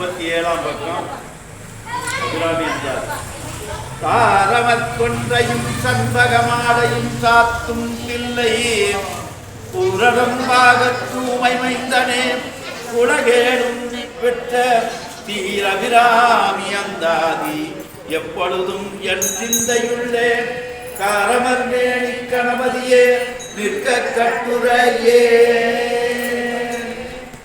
முப்பத்தி ஏழாம் பக்கம். தாரமற்கொன்றையும் சண்பகமாடையும் சாத்தும் பிள்ளை உரடம்பாக தூமை மைந்தனே உலகேடும் பெற்ற தீரபிராமி அந்தாதி. எப்பொழுதும் என் சிந்தையுள்ளே காரமர்மேனி கணபதியே நிற்க கட்டுரையே.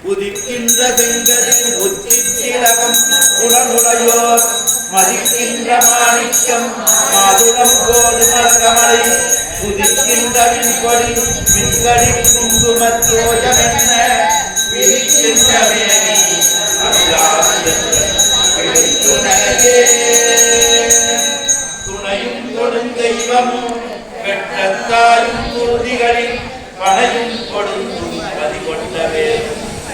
உதிக்கின்ற செங்கதில் உச்சி திலகம் உடனுடையோர் மதிக்கின்ற மாணிக்கம் மாதுளம் போது மலகமலை உதிக்கின்ற மின்கொடி மின்கடி குங்குமத்தோயம் என்ன விதிக்கின்ற மேனி துணையே துணையும்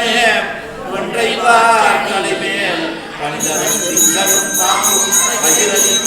மேல் ஒன்றை வாக்களிமேல் பணிதரும் சிங்கரும் பாம்பும் பயிரலின்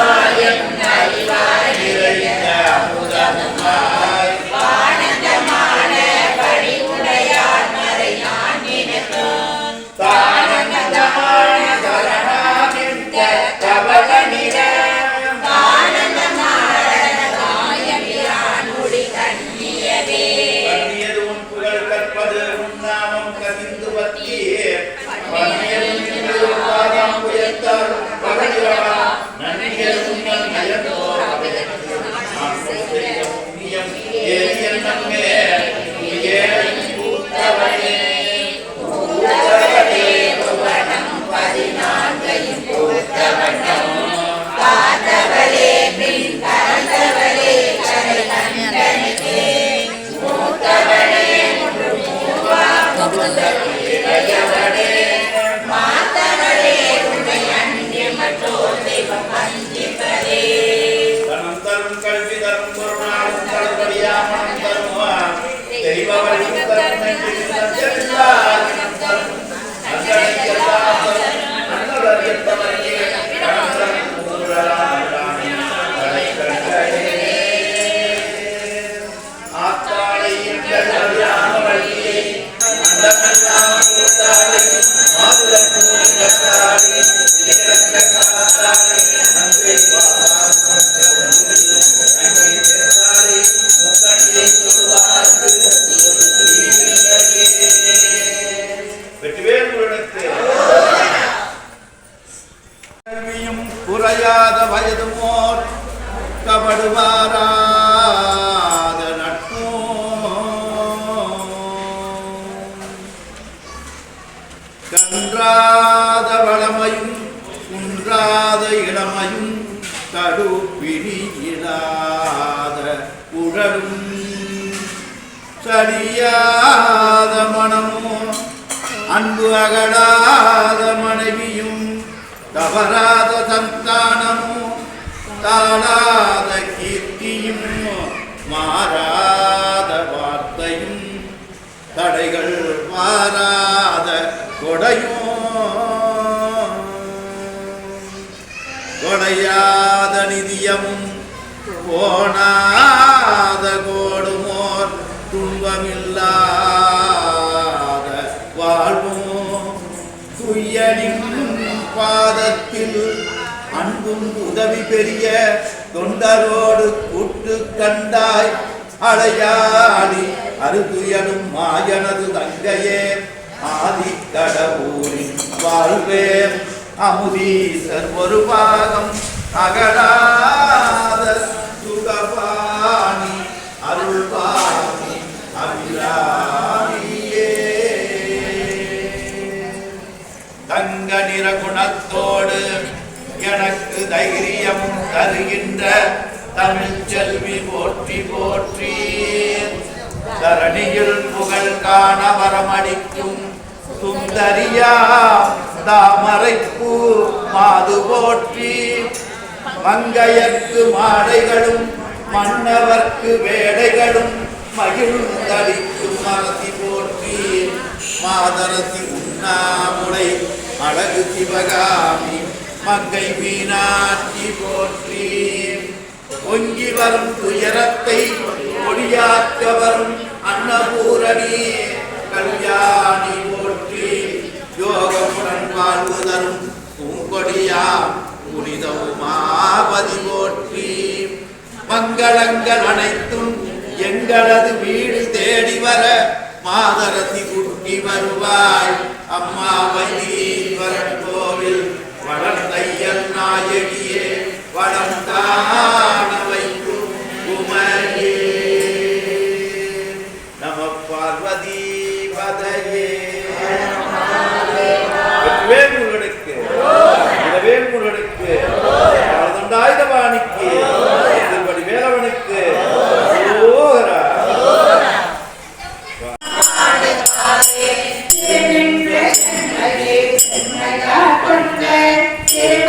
அறிவாயம் அறிவாய் நிறைந்த அமுதம்மா கடுப்பிடியிடாத உழலும் சரியாத மனமோ அன்பு அகடாத மனைவியும் தவறாத சந்தானமோ தாழாத போனாத கோடுமோர் துன்பமில்லாத வாழ்வும் துய்யனின் பாதத்தில் அன்பும் உதவி பெரிய தொண்டரோடு கூட்டு கண்டாய் அடையாடி அருதுயனும் மாயனது தங்கையே ஆதி கடவுளின் வாழ்வே. அமுதீசர் ஒரு பாகம் அகடாத குணத்தோடு எனக்கு தைரியம் தருகின்ற தமிழ் செல்வி போற்றி போற்றி. தரணியில் புகழ் காண வரமடிக்கும் சுந்தரியா தாமரைப்பூ மாது போற்றி. மங்கையர்க்கு மாடைகளும் மன்னவர்க்கு வேடைகளும் மகிழ்ந்தளிக்கும் மரசி போற்றி. மாதரசி உண்ணாமுலை அழகு சிவகாமி மங்கை மீனாட்சி போற்றி. பொங்கி வரும் துயரத்தை ஒளியாக்க வரும் அன்னபூரணி கல்யாணி போற்றி. யோகமுடன் வாழ்வு தரும் பூங்கொடியா புனிதவுமாவதி போற்றி. மங்களங்கள் அனைத்தும் எங்களது வீடு தேடி வர மாதரசி குட்டி வருவாய். அம்மா வைத்தீஸ்வரன் கோவில் வளர்ந்தையன் நாயகியே வளர்ந்தார். முள்ளைகள்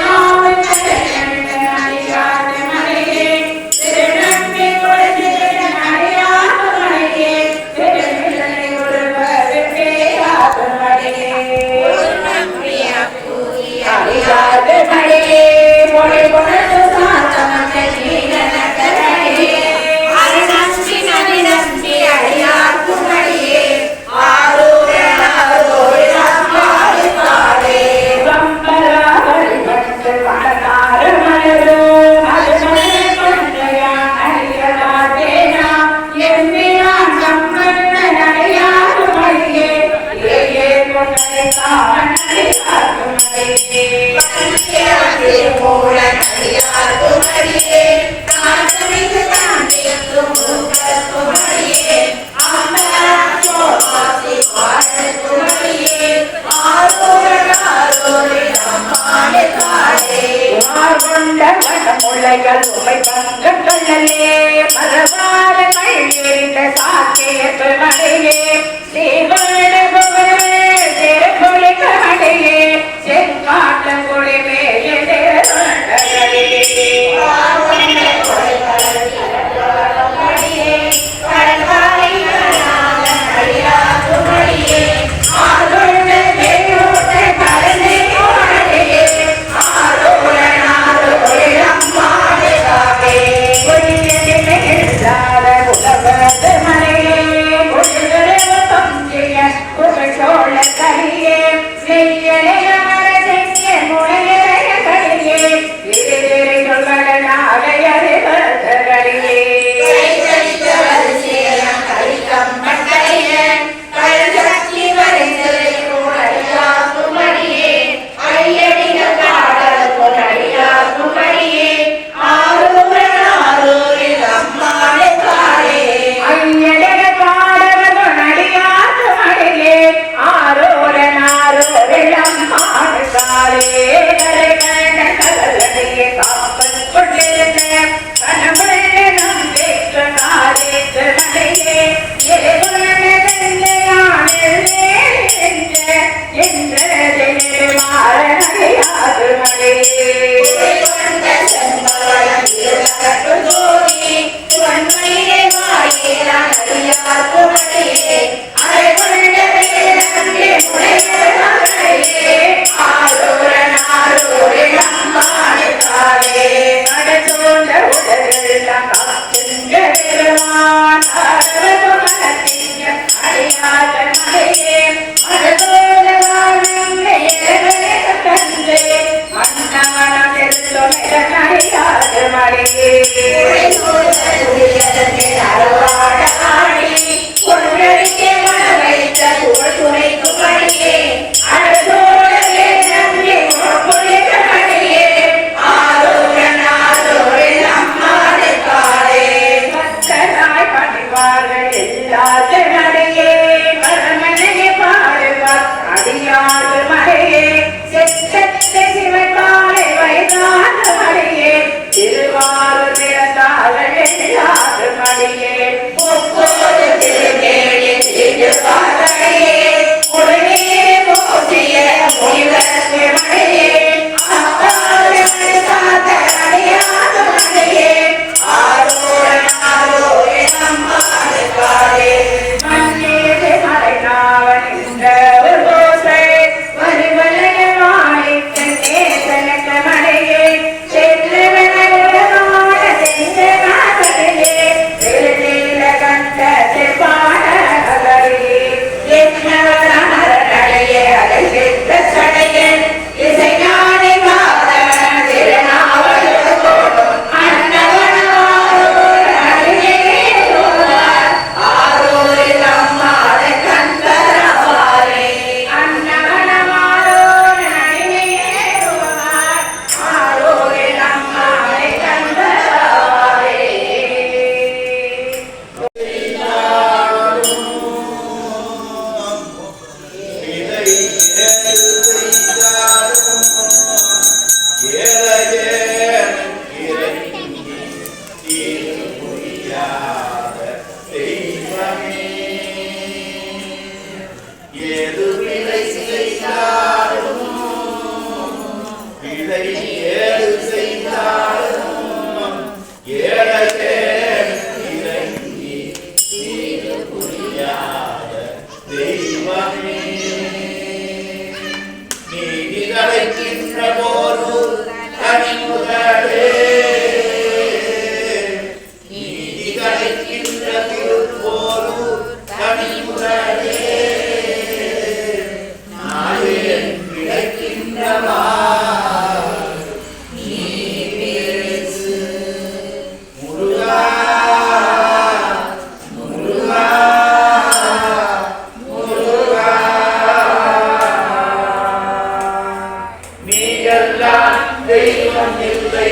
தெய்வம் இல்லை.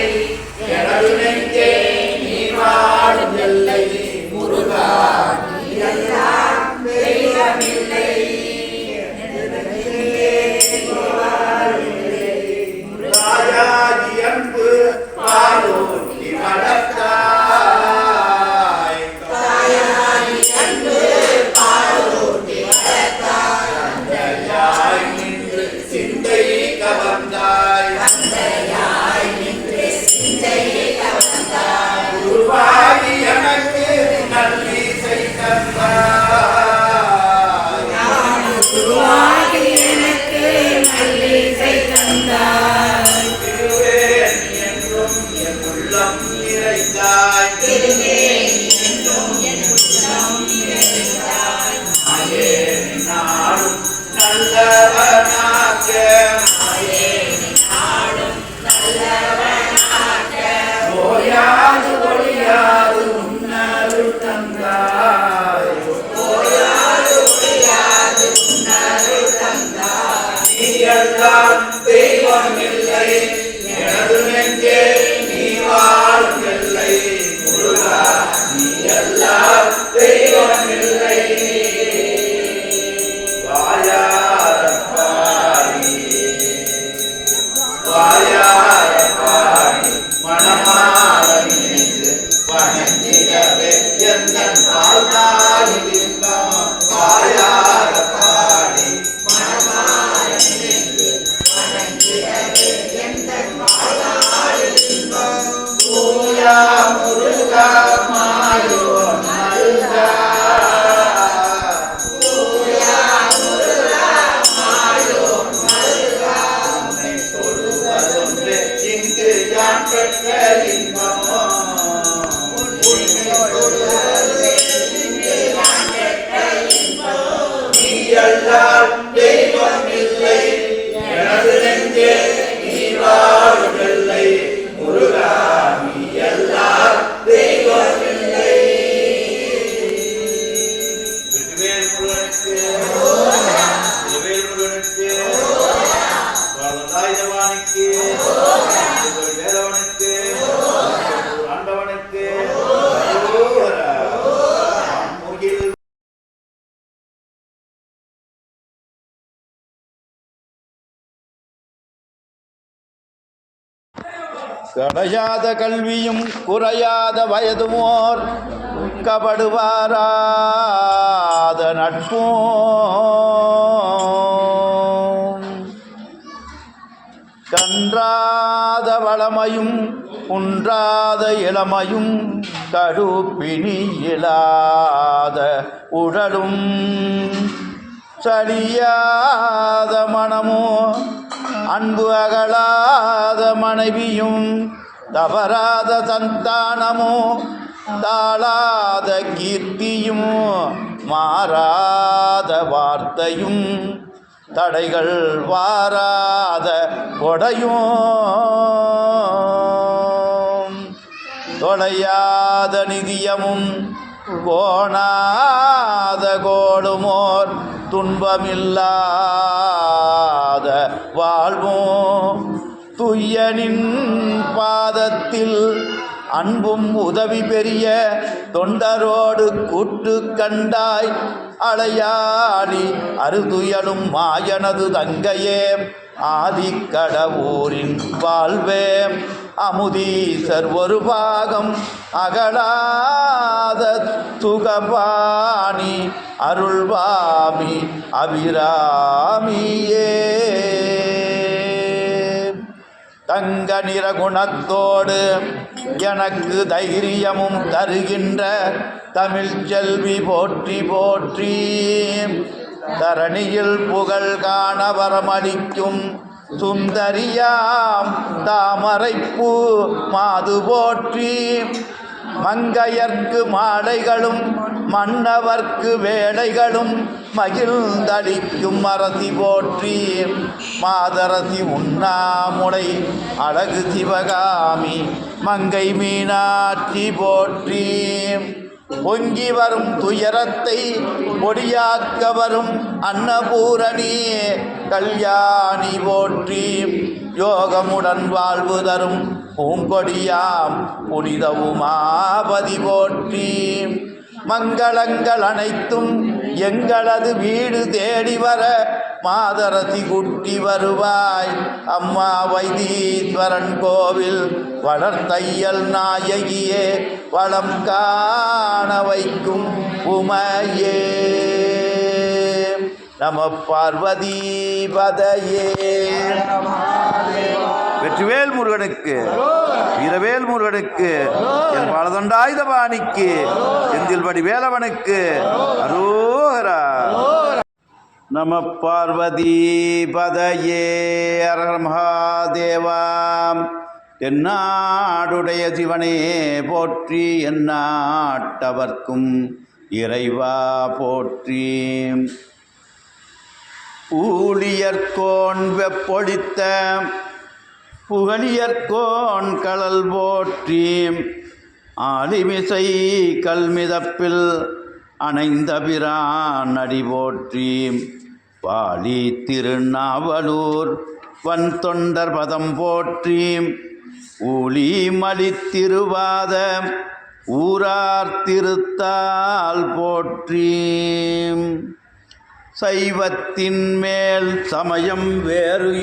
எனது நெஞ்சே நீ வாழும் கடையாத கல்வியும் குறையாத வயதுமோர் கபடுவாராத நட்போ கன்றாத வளமையும் குன்றாத இளமையும் கடுப்பிணி இல்லாத உடலும் சலியாத மனமோ அன்பு அகலாத மனைவியும் தவறாத சந்தானமோ தாளாத கீர்த்தியும் மாறாத வார்த்தையும் தடைகள் வாராத கொடையும். தொலையாத நிதியமும் போனாத கோடுமோர் துன்பமில்லாத வாழ்வோ? துய்யனின் பாதத்தில் அன்பும் உதவி பெரிய தொண்டரோடு கூட்டு கண்டாய். அலையாடி அருதுயலும் மாயனது தங்கையே. ஆதிக்கடவூரின் வாழ்வே அமுதீசர் ஒரு பாகம் அகலாத துகபாணி அருள்வாமி அபிராமியே. தங்க நிற குணத்தோடு எனக்கு தைரியமும் தருகின்ற தமிழ் செல்வி போற்றி போற்றி தரணியில் புகழ் காண வரமளிக்கும் சுந்தரியாம் தாமரைப்பூ மாது போற்றி. மங்கையர்க்கு மாலைகளும் மன்னவர்க்கு வேலைகளும் மகிழ்ந்தளிக்கும் அரசி போற்றி. மாதரசி உண்ணாமுளை அழகு சிவகாமி மங்கை மீனாட்சி போற்றி. பொங்கி வரும் துயரத்தை பொடியாக்க வரும் அன்னபூரணியே கல்யாணி போற்றி யோகமுடன் வாழ்வு தரும் பூங்கொடியாம் புனித உமாபதி போற்றி. மங்களங்கள் அனைத்தும் எங்களது வீடு தேடி வர மாதரசி குட்டி வருவாய். அம்மா வைத்தீஸ்வரன் கோவில் வளர்த்தையல் நாயகியே வளம் காண வைக்கும் உமையே. நம பார்வதி பதையே. வெற்றிவேல் முருகனுக்கு வீரவேல் முருகனுக்கு என் பாலதண்டாயுத பாணிக்கு செந்தில்படி வேலவனுக்கு அரோகரா. நம பார்வதி பதையே அரஹர தென்னாடுடைய சிவனே போற்றி என்னாட்டவர்க்கும் இறைவா போற்றி. ஊழியர்கோன் வெப்பொழித்த புகழியற்கோன் கடல் போற்றி ஆலிமிசை கல்மிதப்பில் அணைந்த பிரான் அடி போற்றி பாலி திருநாவலூர் வன் தொண்டர் பதம் போற்றி ஊழி மலித்திருவாத ஊரார் திருத்தால் போற்றி சைவத்தின் மேல் சமயம் வேறு